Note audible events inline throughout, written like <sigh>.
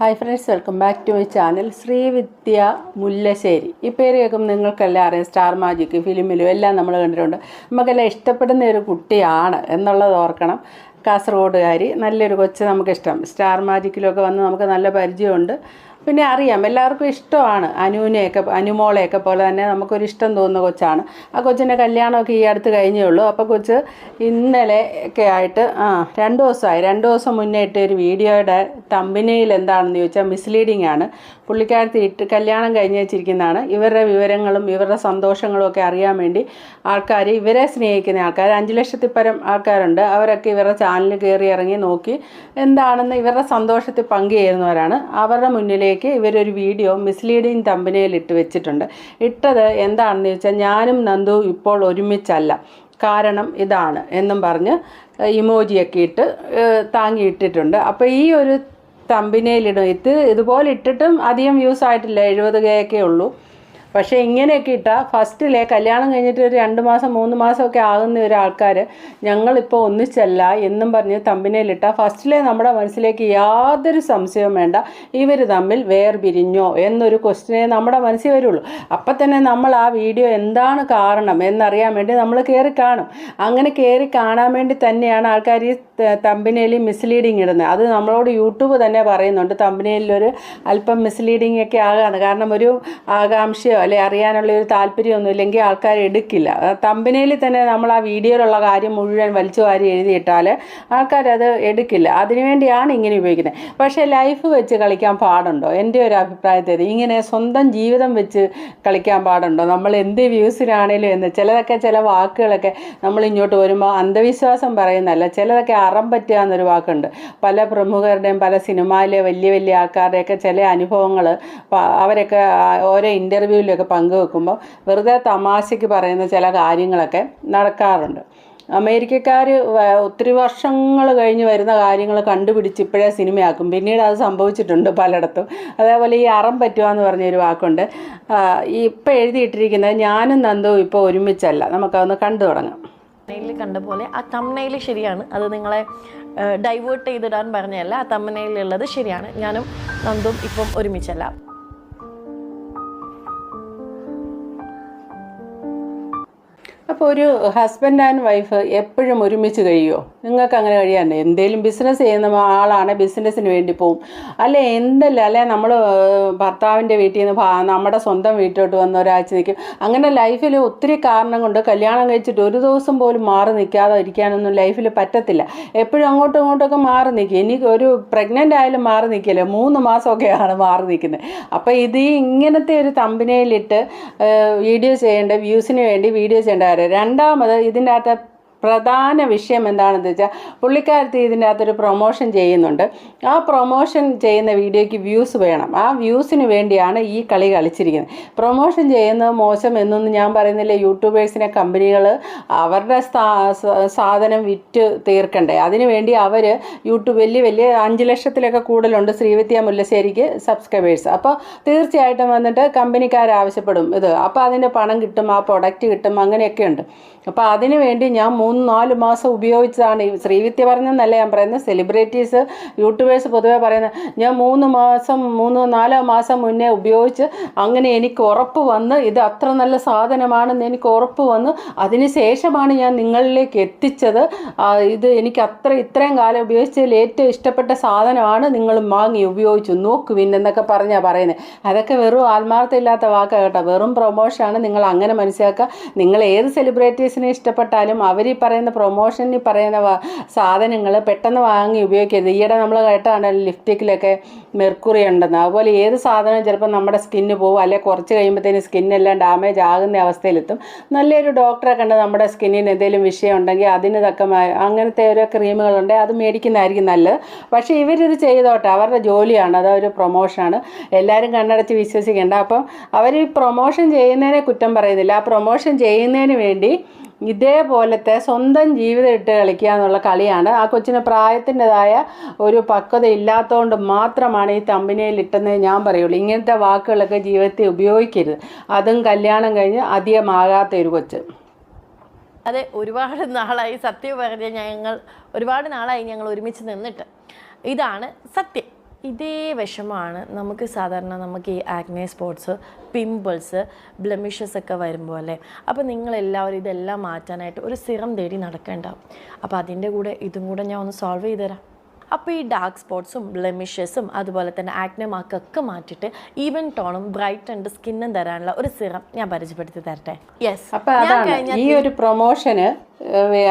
Hi friends welcome back to my channel Sreevidya Mullasseri ഈ പേര് കേൾക്കുമ്പോൾ നിങ്ങൾക്കെല്ലാം അറിയാം സ്റ്റാർ മാജിക് ഫിലിമിലും എല്ലാം നമ്മൾ കണ്ടിട്ടുണ്ട്. നമുക്കെല്ലാം ഇഷ്ടപ്പെടുന്ന ഒരു കുട്ടിയാണ് എന്നുള്ളത് ഓർക്കണം. കാസർഗോഡുകാരി നല്ലൊരു കൊച്ച് നമുക്കിഷ്ടം. സ്റ്റാർ മാജിക്കിലൊക്കെ വന്ന് നമുക്ക് നല്ല പരിചയമുണ്ട്. പിന്നെ അറിയാം എല്ലാവർക്കും ഇഷ്ടമാണ് അനുവിനെയൊക്കെ അനുമോളെയൊക്കെ പോലെ തന്നെ നമുക്കൊരു ഇഷ്ടം തോന്നുന്ന കൊച്ചാണ്. ആ കൊച്ചിന്റെ കല്യാണമൊക്കെ ഈ അടുത്ത് കഴിഞ്ഞേ ഉള്ളൂ. അപ്പോൾ കൊച്ച് ഇന്നലെ ഒക്കെ ആയിട്ട് ആ രണ്ട് ദിവസമായി. രണ്ട് ദിവസം മുന്നേ ഇട്ട ഒരു വീഡിയോയുടെ തമ്പിനയിൽ എന്താണെന്ന് ചോദിച്ചാൽ മിസ്ലീഡിംഗ് ആണ്. പുള്ളിക്കാരത്തി ഇട്ട് കല്യാണം കഴിഞ്ഞ് വെച്ചിരിക്കുന്നതാണ്. ഇവരുടെ വിവരങ്ങളും ഇവരുടെ സന്തോഷങ്ങളും ഒക്കെ അറിയാൻ വേണ്ടി ആൾക്കാർ ഇവരെ സ്നേഹിക്കുന്ന ആൾക്കാർ അഞ്ച് ലക്ഷത്തിൽ പരം ആൾക്കാരുണ്ട്. അവരൊക്കെ ഇവരുടെ ചാനലിൽ കയറി ഇറങ്ങി നോക്കി എന്താണെന്ന് ഇവരുടെ സന്തോഷത്തിൽ പങ്കുചേരുന്നവരാണ്. അവരുടെ മുന്നിലേക്ക് ഇവരൊരു വീഡിയോ മിസ്ലീഡിങ് തമ്പനയിൽ ഇട്ട് വെച്ചിട്ടുണ്ട്. ഇട്ടത് എന്താണെന്ന് ചോദിച്ചാൽ ഞാനും നന്ദു ഇപ്പോൾ ഒരുമിച്ചല്ല. കാരണം ഇതാണ് എന്നും പറഞ്ഞ് ഇമോജിയൊക്കെ ഇട്ട് ഏഹ്, താങ്ങി ഇട്ടിട്ടുണ്ട് അപ്പോൾ ഈ ഒരു തമ്പിനയിലിടും ഇത് ഇതുപോലെ ഇട്ടിട്ടും അധികം യൂസ് ആയിട്ടില്ല എഴുപത് കെ ഒക്കെ ഉള്ളൂ. പക്ഷേ ഇങ്ങനെയൊക്കെ ഇട്ടാൽ ഫസ്റ്റിലെ കല്യാണം കഴിഞ്ഞിട്ട് ഒരു രണ്ട് മാസം മൂന്ന് മാസമൊക്കെ ആകുന്ന ഒരാൾക്കാർ ഞങ്ങളിപ്പോൾ ഒന്നിച്ചല്ല എന്നും പറഞ്ഞ് തമ്പിനയിലിട്ടാൽ ഫസ്റ്റിലെ നമ്മുടെ മനസ്സിലേക്ക് യാതൊരു സംശയവും വേണ്ട. ഇവർ തമ്മിൽ വേർപിരിഞ്ഞോ എന്നൊരു ക്വസ്റ്റിനെ നമ്മുടെ മനസ്സിൽ വരുള്ളൂ. അപ്പം തന്നെ നമ്മൾ ആ വീഡിയോ എന്താണ് കാരണം എന്നറിയാൻ വേണ്ടി നമ്മൾ കയറി കാണും. അങ്ങനെ കയറി കാണാൻ വേണ്ടി തന്നെയാണ് ആൾക്കാർ ഈ തമ്പിനയിൽ മിസ്ലീഡിങ് ഇടുന്നത് അത് നമ്മളോട് യൂട്യൂബ് തന്നെ പറയുന്നുണ്ട്. തമ്പിനയിലൊരു അല്പം മിസ്ലീഡിങ് ഒക്കെ ആകാണ്. കാരണം ഒരു ആകാംക്ഷയോ അല്ലെ അറിയാനുള്ള ഒരു താല്പര്യമൊന്നും ഇല്ലെങ്കിൽ ആൾക്കാർ എടുക്കില്ല. തമ്പിനേലി തന്നെ നമ്മൾ ആ വീഡിയോയിലുള്ള കാര്യം മുഴുവൻ വലിച്ചു വാരി എഴുതിയിട്ടാൽ ആൾക്കാരത് എടുക്കില്ല. അതിനുവേണ്ടിയാണ് ഇങ്ങനെ ഉപയോഗിക്കുന്നത്. പക്ഷേ ലൈഫ് വെച്ച് കളിക്കാൻ പാടുണ്ടോ? എന്റെ ഒരു അഭിപ്രായത്തിൽ ഇങ്ങനെ സ്വന്തം ജീവിതം വെച്ച് കളിക്കാൻ പാടുണ്ടോ? നമ്മൾ എന്ത് വ്യൂസിനാണേലും എന്ന് ചിലതൊക്കെ ചില വാക്കുകളൊക്കെ നമ്മൾ ഇങ്ങോട്ട് വരുമ്പോൾ അന്ധവിശ്വാസം പറയുന്നതല്ല. ചിലതൊക്കെ അറം പറ്റുക എന്നൊരു വാക്കുണ്ട്. പല പ്രമുഖരുടെയും പല സിനിമയിലെ വലിയ വലിയ ആൾക്കാരുടെയൊക്കെ ചില അനുഭവങ്ങൾ അവരൊക്കെ ഓരോ ഇന്റർവ്യൂവിലൊക്കെ പങ്കുവെക്കുമ്പോൾ വെറുതെ തമാശയ്ക്ക് പറയുന്ന ചില കാര്യങ്ങളൊക്കെ നടക്കാറുണ്ട്. അമേരിക്കക്കാർ ഒത്തിരി വർഷങ്ങൾ കഴിഞ്ഞ് വരുന്ന കാര്യങ്ങൾ കണ്ടുപിടിച്ച് ഇപ്പോഴേ സിനിമയാക്കും. പിന്നീട് അത് സംഭവിച്ചിട്ടുണ്ട് പലയിടത്തും. അതേപോലെ ഈ അറം പറ്റുക എന്ന് പറഞ്ഞൊരു വാക്കുണ്ട്. ഇപ്പോൾ എഴുതിയിട്ടിരിക്കുന്നത് ഞാനും നന്ദവും ഇപ്പോൾ ഒരുമിച്ചല്ല. നമുക്കതൊന്ന് കണ്ടു തുടങ്ങാം. തമ്മനയിൽ കണ്ട പോലെ ആ തമ്മനയിൽ ശരിയാണ്. അത് നിങ്ങളെ ഡൈവേർട്ട് ചെയ്തിടാൻ പറഞ്ഞല്ല ആ തമ്മനയിലുള്ളത് ശരിയാണ്. ഞാനും നന്ദും ഇപ്പം ഒരുമിച്ചല്ല. അപ്പോൾ ഒരു ഹസ്ബൻഡ് ആൻഡ് വൈഫ് എപ്പോഴും ഒരുമിച്ച് കഴിയുമോ നിങ്ങൾക്ക് അങ്ങനെ കഴിയാണ്ട് എന്തെങ്കിലും ബിസിനസ് ചെയ്യുന്ന ആളാണ് ബിസിനസ്സിന് വേണ്ടി പോവും. അല്ലെ എന്തല്ല? അല്ലെ നമ്മൾ ഭർത്താവിന്റെ വീട്ടിൽ നിന്ന് നമ്മുടെ സ്വന്തം വീട്ടിലോട്ട് വന്ന് ഒരാഴ്ച നിൽക്കും അങ്ങനെ ലൈഫിൽ ഒത്തിരി കാരണം കൊണ്ട് കല്യാണം കഴിച്ചിട്ട് ഒരു ദിവസം പോലും മാറി നിൽക്കാതെ ഇരിക്കാനൊന്നും ലൈഫിൽ പറ്റത്തില്ല. എപ്പോഴും അങ്ങോട്ടും ഇങ്ങോട്ടൊക്കെ മാറി നിൽക്കും എനിക്ക് ഒരു പ്രഗ്നന്റ് ആയാലും മാറി നിൽക്കില്ല. മൂന്ന് മാസമൊക്കെയാണ് മാറി നിൽക്കുന്നത്. അപ്പോൾ ഇത് ഇങ്ങനത്തെ ഒരു തമ്പനയിലിട്ട് വീഡിയോ ചെയ്യേണ്ട വ്യൂസിന് വേണ്ടി വീഡിയോ ചെയ്യേണ്ട രണ്ടാമത് ഇതിന്റെ അകത്ത് പ്രധാന വിഷയം എന്താണെന്ന് വെച്ചാൽ പുള്ളിക്കാരത്തി ഇതിന്റെ അകത്തൊരു പ്രൊമോഷൻ ചെയ്യുന്നുണ്ട്. ആ പ്രൊമോഷൻ ചെയ്യുന്ന വീഡിയോയ്ക്ക് വ്യൂസ് വേണം. ആ വ്യൂസിന് വേണ്ടിയാണ് ഈ കളി കളിച്ചിരിക്കുന്നത്. പ്രൊമോഷൻ ചെയ്യുന്നത് മോശം എന്നൊന്നും ഞാൻ പറയുന്നില്ല. യൂട്യൂബേഴ്സിനെ കമ്പനികൾ അവരുടെ സാധനം വിറ്റ് തീർക്കണ്ടേ. അതിനുവേണ്ടി അവർ യൂട്യൂബ് വലിയ വലിയ അഞ്ച് ലക്ഷത്തിലൊക്കെ കൂടുതലുണ്ട് ശ്രീവിദ്യ മുല്ലശ്ശേരിക്ക് സബ്സ്ക്രൈബേഴ്സ് അപ്പോൾ തീർച്ചയായിട്ടും വന്നിട്ട് കമ്പനിക്കാർ ആവശ്യപ്പെടും ഇത്. അപ്പോൾ അതിന്റെ പണം കിട്ടും ആ പ്രൊഡക്റ്റ് കിട്ടും അങ്ങനെയൊക്കെ ഉണ്ട്. അപ്പോൾ അതിനു വേണ്ടി ഞാൻ മൂന്ന് നാല് മാസം ഉപയോഗിച്ചതാണ്. ഈ ശ്രീവിദ്യ പറഞ്ഞെന്നല്ല ഞാൻ പറയുന്നത്? സെലിബ്രിറ്റീസ് യൂട്യൂബേഴ്സ് പൊതുവെ പറയുന്നത് ഞാൻ മൂന്ന് മാസം മൂന്ന് നാലോ മാസം മുന്നേ ഉപയോഗിച്ച് അങ്ങനെ എനിക്ക് ഉറപ്പ് വന്ന് ഇത് അത്ര നല്ല സാധനമാണെന്ന് എനിക്ക് ഉറപ്പ് വന്ന് അതിന് ശേഷമാണ് ഞാൻ നിങ്ങളിലേക്ക് എത്തിച്ചത്. ഇത് എനിക്ക് അത്ര ഇത്രയും കാലം ഉപയോഗിച്ചതിൽ ഏറ്റവും ഇഷ്ടപ്പെട്ട സാധനമാണ് നിങ്ങൾ വാങ്ങി ഉപയോഗിച്ചു. നോക്കു പിന്നെന്നൊക്കെ പറഞ്ഞാൽ പറയുന്നത് അതൊക്കെ വെറും ആത്മാർത്ഥമില്ലാത്ത വാക്കാണ് കേട്ടോ. വെറും പ്രൊമോഷനാണ് നിങ്ങൾ അങ്ങനെ മനസ്സിലാക്കുക. നിങ്ങൾ ഏത് സെലിബ്രിറ്റീസിനെ ഇഷ്ടപ്പെട്ടാലും അവർ പറയുന്ന പ്രൊമോഷനിൽ പറയുന്ന സാധനങ്ങൾ പെട്ടെന്ന് വാങ്ങി ഉപയോഗിക്കരുത്. ഈയിടെ നമ്മൾ കേട്ടാണ് ലിപ്സ്റ്റിക്കിലൊക്കെ മെർക്കുറി ഉണ്ടെന്ന്. അതുപോലെ ഏത് സാധനം ചിലപ്പോൾ നമ്മുടെ സ്കിന്ന് പോകും. അല്ലെങ്കിൽ കുറച്ച് കഴിയുമ്പോഴത്തേന് സ്കിന്നെല്ലാം ഡാമേജ് ആകുന്ന അവസ്ഥയിലെത്തും. നല്ലൊരു ഡോക്ടറെ കണ്ട് നമ്മുടെ സ്കിന്നിന് എന്തെങ്കിലും വിഷയം ഉണ്ടെങ്കിൽ അതിന് തക്കമായ അങ്ങനത്തെ ഓരോ ക്രീമുകളുണ്ട്. അത് മേടിക്കുന്നതായിരിക്കും നല്ലത്. പക്ഷേ ഇവരിത് ചെയ്തോട്ടെ. അവരുടെ ജോലിയാണ്. അതൊരു പ്രൊമോഷനാണ്. എല്ലാവരും കണ്ണടച്ച് വിശ്വസിക്കേണ്ട. അപ്പം അവർ ഈ പ്രൊമോഷൻ ചെയ്യുന്നതിനെ കുറ്റം പറയുന്നില്ല. ആ പ്രൊമോഷൻ ചെയ്യുന്നതിന് വേണ്ടി ഇതേപോലത്തെ സ്വന്തം ജീവിതം ഇട്ട് കളിക്കുക എന്നുള്ള കളിയാണ്. ആ കൊച്ചിന് പ്രായത്തിന്റെതായ ഒരു പക്വത ഇല്ലാത്തതുകൊണ്ട് മാത്രമാണ് ഈ തമ്പിനെയിൽ ഇട്ടെന്ന് ഞാൻ പറയുള്ളൂ. ഇങ്ങനത്തെ വാക്കുകളൊക്കെ ജീവിതത്തിൽ ഉപയോഗിക്കരുത്. അതും കല്യാണം കഴിഞ്ഞ് അധികമാകാത്ത ഒരു കൊച്ച്. അതെ ഒരുപാട് നാളായി സത്യം പറഞ്ഞ ഞങ്ങൾ ഒരുപാട് നാളായി ഞങ്ങൾ ഒരുമിച്ച് നിന്നിട്ട്. ഇതാണ് സത്യം. ഇത് വിഷമാണ് നമുക്ക് സാധാരണ നമുക്ക് ഈ ആഗ്നേ സ്പോട്സ് പിമ്പിൾസ് ബ്ലമിഷസ് ഒക്കെ വരുമ്പോൾ അല്ലേ? അപ്പോൾ നിങ്ങളെല്ലാവരും ഇതെല്ലാം മാറ്റാനായിട്ട് ഒരു സിറം തേടി നടക്കേണ്ടാവും അപ്പോൾ അതിന്റെ കൂടെ ഇതും കൂടെ ഞാൻ ഒന്ന് സോൾവ് ചെയ്ത് തരാം അപ്പോൾ ഈ ഡാർക്ക് സ്പോട്ട്സും ബ്ലെമിഷസും അതുപോലെ തന്നെ ആക്നെ മാർക്കൊക്കെ മാറ്റിയിട്ട് ഈവൻ ടോണും ബ്രൈറ്റ് ആൻഡ് സ്കിന്നും തരാനുള്ള ഒരു സിറം ഞാൻ പരിചയപ്പെടുത്തി തരട്ടെ? യെസ് അപ്പൊ അതാണ്. ഈ ഒരു പ്രൊമോഷന്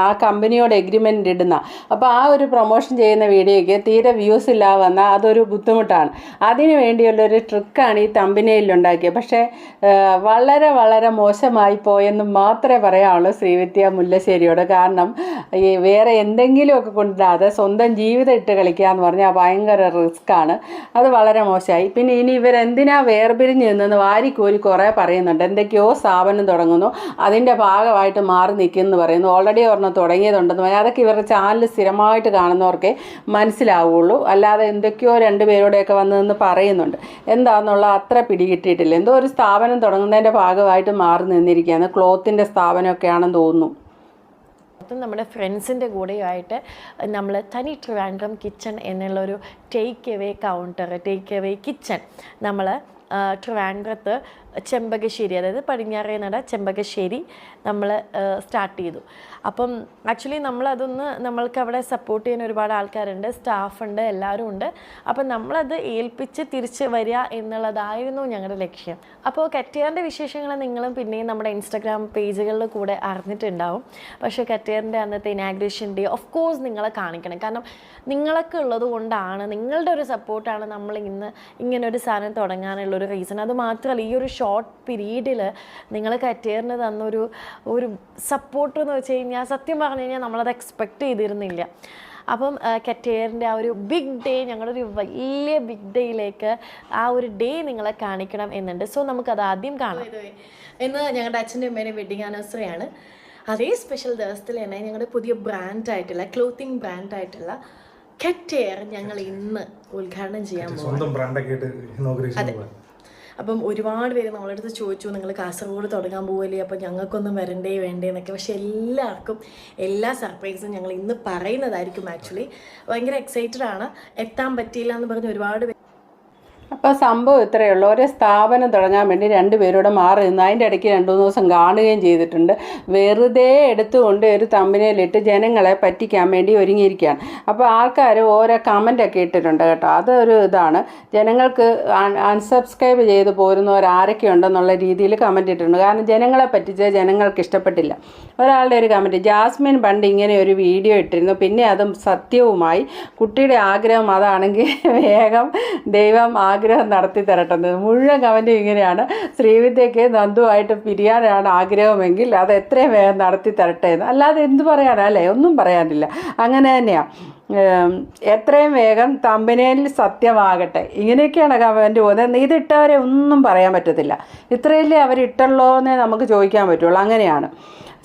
ആ കമ്പനിയോട് എഗ്രിമെന്റ് ഇടുന്ന. അപ്പോൾ ആ ഒരു പ്രൊമോഷൻ ചെയ്യുന്ന വീഡിയോയ്ക്ക് തീരെ വ്യൂസ് വന്നാൽ അതൊരു ബുദ്ധിമുട്ടാണ്. അതിനു വേണ്ടിയുള്ളൊരു ട്രിക്കാണ് ഈ തമ്പനിയിൽ ഉണ്ടാക്കിയത്. പക്ഷേ വളരെ വളരെ മോശമായി പോയെന്ന് മാത്രമേ പറയാവുള്ളൂ ശ്രീവിദ്യ മുല്ലശ്ശേരിയോട്. കാരണം ഈ വേറെ എന്തെങ്കിലുമൊക്കെ കൊണ്ടിടാതെ സ്വന്തം ജീവിതം ഇട്ട് കളിക്കുക എന്ന് പറഞ്ഞാൽ ഭയങ്കര റിസ്ക്കാണ്. അത് വളരെ മോശമായി. പിന്നെ ഇനി ഇവരെന്തിനാ വേർപിരിഞ്ഞ് നിന്നെന്ന് വാരിക്കോരി കുറേ പറയുന്നുണ്ട്. എന്തൊക്കെയോ സ്ഥാപനം തുടങ്ങുന്നു. അതിന്റെ ഭാഗമായിട്ട് മാറി നിൽക്കുമെന്ന് പറയുന്നു. ഓൾറെഡി ഒരെണ്ണം തുടങ്ങിയതുണ്ടെന്ന് പറഞ്ഞാൽ അതൊക്കെ ഇവരുടെ ചാനൽ സ്ഥിരമായിട്ട് കാണുന്നവർക്കേ മനസ്സിലാവുള്ളൂ. അല്ലാതെ എന്തൊക്കെയോ രണ്ട് പേരോടെയൊക്കെ വന്ന് നിന്ന് പറയുന്നുണ്ട്. എന്താണെന്നുള്ള അത്ര പിടികിട്ടിയിട്ടില്ല എന്തോ ഒരു സ്ഥാപനം തുടങ്ങുന്നതിന്റെ ഭാഗമായിട്ട് മാറി നിന്നിരിക്കുകയാണ്. ക്ലോത്തിന്റെ സ്ഥാപനമൊക്കെയാണെന്ന് തോന്നുന്നു. നമ്മുടെ ഫ്രണ്ട്സിന്റെ കൂടെയായിട്ട് നമ്മൾ തനി ട്രിവാൻഡ്രം കിച്ചൺ എന്നുള്ളൊരു take away counter take away kitchen നമ്മൾ ട്രിവാൻഡ്രത്ത് ചെമ്പകശ്ശേരി അതായത് പടിഞ്ഞാറേ നട ചെമ്പകശ്ശേരി നമ്മൾ സ്റ്റാർട്ട് ചെയ്തു. അപ്പം ആക്ച്വലി നമ്മളതൊന്ന് നമ്മൾക്ക് അവിടെ സപ്പോർട്ട് ചെയ്യാൻ ഒരുപാട് ആൾക്കാരുണ്ട് സ്റ്റാഫുണ്ട് എല്ലാവരും ഉണ്ട്. അപ്പം നമ്മളത് ഏൽപ്പിച്ച് തിരിച്ച് വരിക എന്നുള്ളതായിരുന്നു ഞങ്ങളുടെ ലക്ഷ്യം. അപ്പോൾ കറ്റിയാറിന്റെ വിശേഷങ്ങൾ നിങ്ങളും പിന്നെയും നമ്മുടെ ഇൻസ്റ്റാഗ്രാം പേജുകളിൽ കൂടെ അറിഞ്ഞിട്ടുണ്ടാവും. പക്ഷേ കറ്റിയാറിന്റെ അന്നത്തെ ഇനാഗ്രേഷൻ ഡേ ഓഫ് കോഴ്സ് നിങ്ങളെ കാണിക്കണം. കാരണം നിങ്ങളൊക്കെ ഉള്ളത് കൊണ്ടാണ് നിങ്ങളുടെ ഒരു സപ്പോർട്ടാണ് നമ്മൾ ഇന്ന് ഇങ്ങനെ ഒരു സാധനം തുടങ്ങാനുള്ള ഒരു റീസൺ അത് മാത്രമല്ല ഈ ഒരു ഷോർട്ട് പീരീഡിൽ നിങ്ങൾ കറ്റേറിന് തന്നൊരു ഒരു സപ്പോർട്ട് എന്ന് വെച്ച് കഴിഞ്ഞാൽ സത്യം പറഞ്ഞു കഴിഞ്ഞാൽ നമ്മളത് എക്സ്പെക്റ്റ് ചെയ്തിരുന്നില്ല. അപ്പം കറ്റേറിന്റെ ആ ഒരു ബിഗ് ഡേ ഞങ്ങളൊരു വലിയ ബിഗ് ഡേയിലേക്ക് ആ ഒരു ഡേ നിങ്ങളെ കാണിക്കണം എന്നുണ്ട്. സോ നമുക്കത് ആദ്യം കാണാം. ഇന്ന് ഞങ്ങളുടെ അച്ഛന്റെ അമ്മേന്റെ വെഡിങ് ആനിവേഴ്സറി ആണ്. അതേ സ്പെഷ്യൽ ദിവസത്തിൽ തന്നെ ഞങ്ങളുടെ പുതിയ ബ്രാൻഡായിട്ടുള്ള ക്ലോത്തിങ് ബ്രാൻഡായിട്ടുള്ള കെറ്റെയർ ഞങ്ങൾ ഇന്ന് ഉദ്ഘാടനം ചെയ്യാൻ പോകും അപ്പം ഒരുപാട് പേര് നമ്മളെ അടുത്ത് ചോദിച്ചു നിങ്ങൾ കാസർഗോഡ് തുടങ്ങാൻ പോവല്ലേ? അപ്പം ഞങ്ങൾക്കൊന്നും വരണ്ടേ വേണ്ടേ? എന്നൊക്കെ. പക്ഷെ എല്ലാവർക്കും എല്ലാ സർപ്രൈസും ഞങ്ങൾ ഇന്ന് പറയുന്നതായിരിക്കും ആക്ച്വലി ഭയങ്കര എക്സൈറ്റഡ് ആണ്. എത്താൻ പറ്റിയില്ല എന്ന് പറഞ്ഞ് ഒരുപാട് പേര് അപ്പോൾ സംഭവം ഇത്രയേ ഉള്ളൂ. ഒരു സ്ഥാപനം തുടങ്ങാൻ വേണ്ടി രണ്ട് പേരോട് മാറി നിന്ന് അതിന്റെ ഇടയ്ക്ക് രണ്ടു മൂന്ന് ദിവസം കാണുകയും ചെയ്തിട്ടുണ്ട്. വെറുതെ എടുത്തുകൊണ്ട് ഒരു തമ്പനയിലിട്ട് ജനങ്ങളെ പറ്റിക്കാൻ വേണ്ടി ഒരുങ്ങിയിരിക്കുകയാണ്. അപ്പോൾ ആൾക്കാർ ഓരോ കമന്റൊക്കെ ഇട്ടിട്ടുണ്ട് കേട്ടോ. അതൊരു ഇതാണ്. ജനങ്ങൾക്ക് അൺസബ്സ്ക്രൈബ് ചെയ്ത് പോരുന്നവർ ആരൊക്കെ ഉണ്ടെന്നുള്ള രീതിയിൽ കമന്റ് ഇട്ടിട്ടുണ്ട്. കാരണം ജനങ്ങളെ പറ്റിച്ച ജനങ്ങൾക്ക് ഇഷ്ടപ്പെട്ടില്ല. ഒരാളുടെ ഒരു കമന്റ് ജാസ്മിൻ പണ്ട് ഇങ്ങനെ ഒരു വീഡിയോ ഇട്ടിരുന്നു. പിന്നെ അതും സത്യവുമായി. കുട്ടിയുടെ ആഗ്രഹം അതാണെങ്കിൽ <laughs> വേഗം ദൈവം ആഗ്രഹം നടത്തി തരട്ടെ. മുഴുവൻ കമന്റും ഇങ്ങനെയാണ്. ശ്രീവിദ്യയ്ക്ക് നന്ദുവായിട്ട് പിരിയാനാണ് ആഗ്രഹമെങ്കിൽ അത് എത്രയും വേഗം നടത്തി തരട്ടെ എന്ന്. അല്ലാതെ എന്ത് പറയാനാണ് അല്ലേ? ഒന്നും പറയാനില്ല. അങ്ങനെ തന്നെയാണ് എത്രയും വേഗം തമ്പനയിൽ സത്യമാകട്ടെ. ഇങ്ങനെയൊക്കെയാണ് കമന്റ് പോകുന്നത്. ഇതിട്ടവരെ ഒന്നും പറയാൻ പറ്റത്തില്ല. ഇത്രയല്ലേ അവരിട്ടുള്ളൂ എന്നേ നമുക്ക് ചോദിക്കാൻ പറ്റുള്ളൂ. അങ്ങനെയാണ്.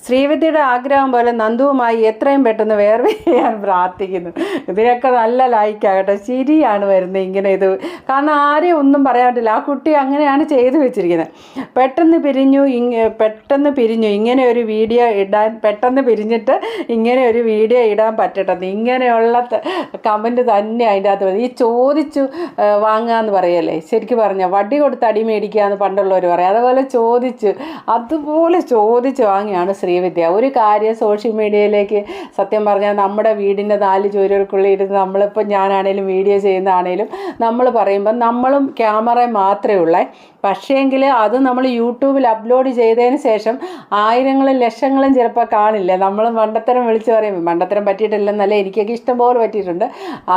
ശ്രീവിദ്യയുടെ ആഗ്രഹം പോലെ നന്ദുവുമായി എത്രയും പെട്ടെന്ന് വേർവേ ചെയ്യാൻ പ്രാർത്ഥിക്കുന്നു. ഇതിനൊക്കെ നല്ല ലൈക്കാകട്ടെ ശരിയാണ് വരുന്നത് ഇങ്ങനെ ഇത്. കാരണം ആരെയും ഒന്നും പറയാൻ പറ്റില്ല. ആ കുട്ടി അങ്ങനെയാണ് ചെയ്തു വെച്ചിരിക്കുന്നത്. പെട്ടെന്ന് പിരിഞ്ഞു ഇങ്ങ പെട്ടെന്ന് പിരിഞ്ഞു. ഇങ്ങനെ ഒരു വീഡിയോ ഇടാൻ പെട്ടെന്ന് പിരിഞ്ഞിട്ട് ഇങ്ങനെ ഒരു വീഡിയോ ഇടാൻ പറ്റട്ടെന്ന്. ഇങ്ങനെയുള്ള കമന്റ് തന്നെ അതിന്റെ അകത്ത്. ഈ ചോദിച്ചു വാങ്ങാന്ന് പറയല്ലേ? ശരിക്കും പറഞ്ഞാൽ വടി കൊടുത്ത് അടി മേടിക്കുക എന്ന് പണ്ടുള്ളവർ പറയും. അതുപോലെ ചോദിച്ച് അതുപോലെ ചോദിച്ച് വാങ്ങിയാണ് ശ്രീവിദ്യ ഒരു കാര്യം സോഷ്യൽ മീഡിയയിലേക്ക് സത്യം പറഞ്ഞാൽ നമ്മുടെ വീടിന്റെ നാല് ചുവരുകൾക്കുള്ളിൽ ഇരുന്ന് നമ്മളിപ്പോൾ ഞാനാണേലും വീഡിയോ ചെയ്യുന്നതാണേലും നമ്മൾ പറയുമ്പോൾ നമ്മളും ക്യാമറ മാത്രമേ ഉള്ളേ. പക്ഷേങ്കിൽ അത് നമ്മൾ യൂട്യൂബിൽ അപ്ലോഡ് ചെയ്തതിന് ശേഷം ആയിരങ്ങളും ലക്ഷങ്ങളും ചിലപ്പോൾ കാണില്ല. നമ്മൾ മണ്ടത്തരം വിളിച്ച് പറയും മണ്ടത്തരം പറ്റിയിട്ടില്ലെന്നല്ല എനിക്കൊക്കെ ഇഷ്ടം പോലെ പറ്റിയിട്ടുണ്ട്.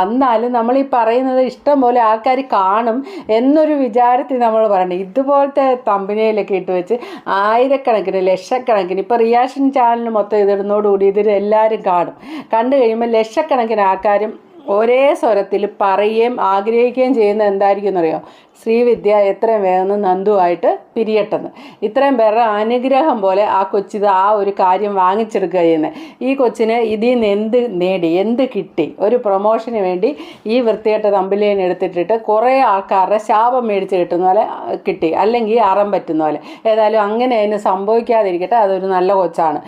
എന്നാലും നമ്മൾ ഈ പറയുന്നത് ഇഷ്ടം പോലെ ആൾക്കാർ കാണും എന്നൊരു വിചാരത്തിൽ നമ്മൾ പറയണം. ഇതുപോലത്തെ തമ്പനിയിലൊക്കെ ഇട്ട് വെച്ച് ആയിരക്കണക്കിന് ലക്ഷക്കണക്കിന് ഇപ്പോൾ റിയാക്ഷൻ ചാനലിന് മൊത്തം ഇതിടുന്നതോടുകൂടി ഇതിൽ എല്ലാവരും കാണും. കണ്ടു കഴിയുമ്പോൾ ലക്ഷക്കണക്കിന് ആൾക്കാരും ഒരേ സ്വരത്തിൽ പറയുകയും ആഗ്രഹിക്കുകയും ചെയ്യുന്നത് എന്തായിരിക്കും എന്നറിയോ? ശ്രീവിദ്യ എത്രയും വേഗം നന്ദുവായിട്ട് പിരിയട്ടെന്ന്. ഇത്രയും പേരുടെ അനുഗ്രഹം പോലെ ആ കൊച്ചിത് ആ ഒരു കാര്യം വാങ്ങിച്ചെടുക്കുക ചെയ്യുന്നത് ഈ കൊച്ചിന് ഇതിൽ നിന്ന് എന്ത് നേടി എന്ത് കിട്ടി? ഒരു പ്രൊമോഷന് വേണ്ടി ഈ വൃത്തികെട്ട തമ്പിലേനെ എടുത്തിട്ടിട്ട് കുറേ ആൾക്കാരുടെ ശാപം മേടിച്ച് കിട്ടുന്ന പോലെ കിട്ടി. അല്ലെങ്കിൽ അറം പറ്റുന്ന പോലെ. ഏതായാലും അങ്ങനെ അതിന് സംഭവിക്കാതിരിക്കട്ടെ അതൊരു നല്ല കൊച്ചാണ്.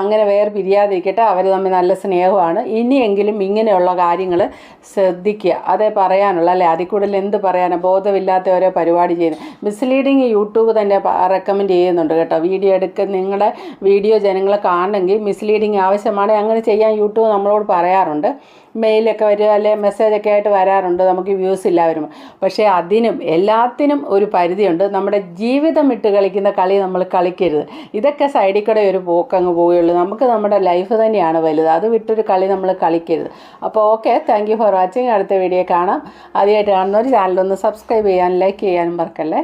അങ്ങനെ വേറെ പിരിയാതിരിക്കട്ടെ അവർ തമ്മിൽ നല്ല സ്നേഹമാണ്. ഇനിയെങ്കിലും ഇങ്ങനെയുള്ള കാര്യങ്ങൾ ശ്രദ്ധിക്കുക. അതേ പറയാനുള്ള അല്ലേ? അതിൽ കൂടുതൽ എന്ത് പറയാനാണ് ബോധമില്ലാത്ത ഓരോ പരിപാടി ചെയ്യുന്നത് മിസ്ലീഡിങ് യൂട്യൂബ് തന്നെ റെക്കമെൻഡ് ചെയ്യുന്നുണ്ട് കേട്ടോ. വീഡിയോ എടുക്ക നിങ്ങളുടെ വീഡിയോ ജനങ്ങളെ കാണണമെങ്കിൽ മിസ്ലീഡിങ് ആവശ്യമാണ്. അങ്ങനെ ചെയ്യാൻ യൂട്യൂബ് നമ്മളോട് പറയാറുണ്ട്. മെയിലൊക്കെ വരിക അല്ലെ മെസ്സേജൊക്കെ ആയിട്ട് വരാറുണ്ട്. നമുക്ക് വ്യൂസ് ഇല്ല വരുമ്പോൾ പക്ഷേ അതിനും എല്ലാത്തിനും ഒരു പരിധിയുണ്ട്. നമ്മുടെ ജീവിതം ഇട്ട് കളിക്കുന്ന കളി നമ്മൾ കളിക്കരുത്. ഇതൊക്കെ സൈഡിൽ കൂടെ ഒരു പോക്കങ്ങ് പോവുകയുള്ളൂ. നമുക്ക് നമ്മുടെ ലൈഫ് തന്നെയാണ് വലുത്. അത് വിട്ടൊരു കളി നമ്മൾ കളിക്കരുത്. അപ്പോൾ okay thank you for watching അടുത്ത വീഡിയോ കാണാം. ആദ്യമായിട്ട് കാണുന്നവർ ചാനലൊന്ന് സബ്സ്ക്രൈബ് ചെയ്യാനും ലൈക്ക് ചെയ്യാനും മറക്കല്ലേ?